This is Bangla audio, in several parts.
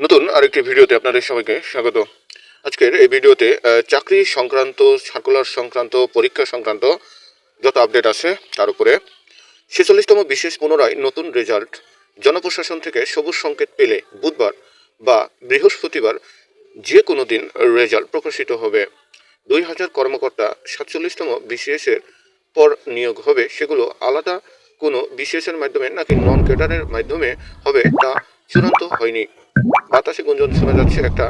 নতুন আরেকটি ভিডিওতে আপনাদের সবাইকে স্বাগত। আজকের এই ভিডিওতে চাকরি সংক্রান্ত সার্কুলার সংক্রান্ত, পরীক্ষা সংক্রান্ত যত আপডেট আছে তার উপরে ছেচল্লিশতম বিশেষ পুনরায় নতুন রেজাল্ট জনপ্রশাসন থেকে সবুজ সংকেত পেলে বুধবার বা বৃহস্পতিবার যে কোনো দিন রেজাল্ট প্রকাশিত হবে। দুই হাজার কর্মকর্তা সাতচল্লিশতম বিসিএসের পর নিয়োগ হবে, সেগুলো আলাদা কোনো বিসিএসের মাধ্যমে নাকি নন ক্যাডারের মাধ্যমে হবে তা চূড়ান্ত হয়নি। বাতাসে গুঞ্জন শোনা যাচ্ছে একটা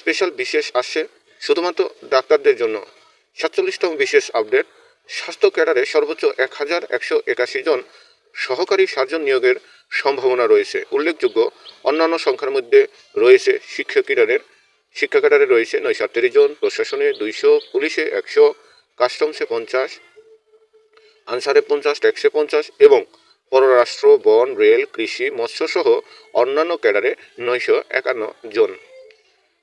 স্পেশাল বিশেষ আসছে, শুধুমাত্র ডাক্তারদের জন্য। সাতচল্লিশতম বিশেষ আপডেট স্বাস্থ্য ক্যাডারে সর্বোচ্চ এক হাজার একশো একাশি জন সহকারী সার্জন নিয়োগের সম্ভাবনা রয়েছে। উল্লেখযোগ্য, অন্যান্য সংখ্যার মধ্যে রয়েছে শিক্ষা ক্যাডারের। শিক্ষা ক্যাডারে রয়েছে নয়শো আটত্রিশ জন, প্রশাসনে দুইশো, পুলিশে একশো, কাস্টমসে পঞ্চাশ, আনসারে পঞ্চাশ, ট্যাক্সে পঞ্চাশ এবং পররাষ্ট্র, বন, রেল, কৃষি, মৎস্যসহ অন্যান্য ক্যাডারে নয়শো একান্ন জন।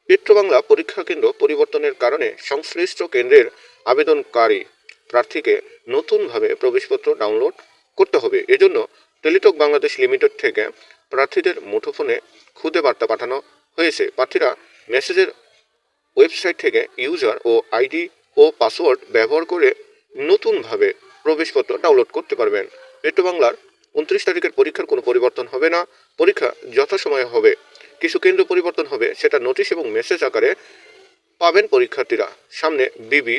পেট্রোবাংলা পরীক্ষা কেন্দ্র পরিবর্তনের কারণে সংশ্লিষ্ট কেন্দ্রের আবেদনকারী প্রার্থীকে নতুনভাবে প্রবেশপত্র ডাউনলোড করতে হবে। এজন্য টেলিটক বাংলাদেশ লিমিটেড থেকে প্রার্থীদের মুঠোফোনে খুদে বার্তা পাঠানো হয়েছে। প্রার্থীরা মেসেজের ওয়েবসাইট থেকে ইউজার ও আইডি ও পাসওয়ার্ড ব্যবহার করে নতুনভাবে প্রবেশপত্র ডাউনলোড করতে পারবেন। পেট্রো বাংলার উনত্রিশ তারিখের পরীক্ষার কোনো পরিবর্তন হবে না। পরীক্ষা যথাসময়ে হবে। কিছু কেন্দ্র পরিবর্তন হবে, সেটা নোটিশ এবং মেসেজ আকারে পাবেন পরীক্ষার্থীরা। সামনে বিবি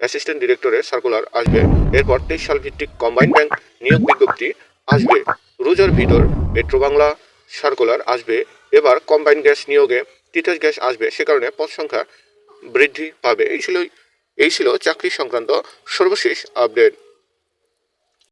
অ্যাসিস্ট্যান্ট ডিরেক্টরের সার্কুলার আসবে। এরপর তেইশ সাল ভিত্তিক কম্বাইন ব্যাংক নিয়োগ বিজ্ঞপ্তি আসবে। রোজার ভিতর পেট্রো বাংলা সার্কুলার আসবে। এবার কম্বাইন গ্যাস নিয়োগে তিতাস গ্যাস আসবে। সে কারণে পদ সংখ্যা বৃদ্ধি পাবে। এই ছিল এই ছিল চাকরি সংক্রান্ত সর্বশেষ আপডেট